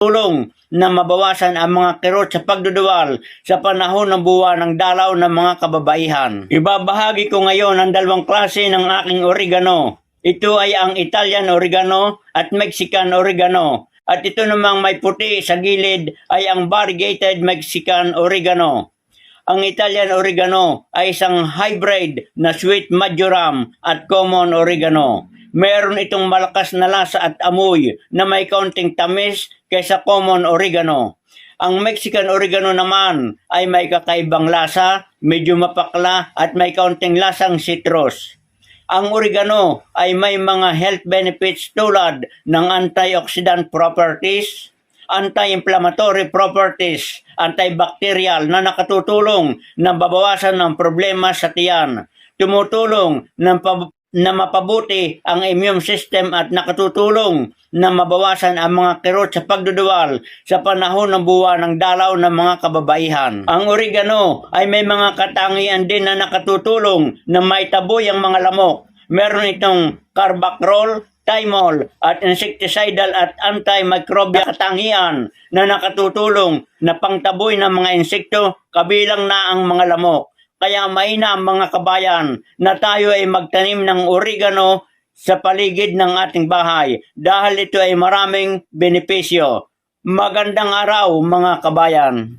tulong na mabawasan ang mga kirot sa pagduduwal sa panahon ng buwan ng dalaw ng mga kababaihan. Ibabahagi ko ngayon ang dalawang klase ng aking oregano. Ito ay ang Italian oregano at Mexican oregano. At ito namang may puti sa gilid ay ang variegated Mexican oregano. Ang Italian oregano ay isang hybrid na sweet marjoram at common oregano. Meron itong malakas na lasa at amoy na may kaunting tamis kaysa common oregano. Ang Mexican oregano naman ay may kakaibang lasa, medyo mapakla at may kaunting lasang citrus. Ang oregano ay may mga health benefits tulad ng antioxidant properties, anti-inflammatory properties, antibacterial na nakatutulong na babawasan ng problema sa tiyan, tumutulong ng na mapabuti ang immune system at nakatutulong na mabawasan ang mga kirot sa pagduduwal sa panahon ng buwan ng dalaw ng mga kababaihan. Ang oregano ay may mga katangian din na nakatutulong na may taboy ang mga lamok. Meron itong carbacril, thymol at insecticidal at antimicrobial katangian na nakatutulong na pangtaboy ng mga insekto kabilang na ang mga lamok. Kaya maina ang mga kabayan na tayo ay magtanim ng oregano sa paligid ng ating bahay dahil ito ay maraming benepisyo. Magandang araw mga kabayan.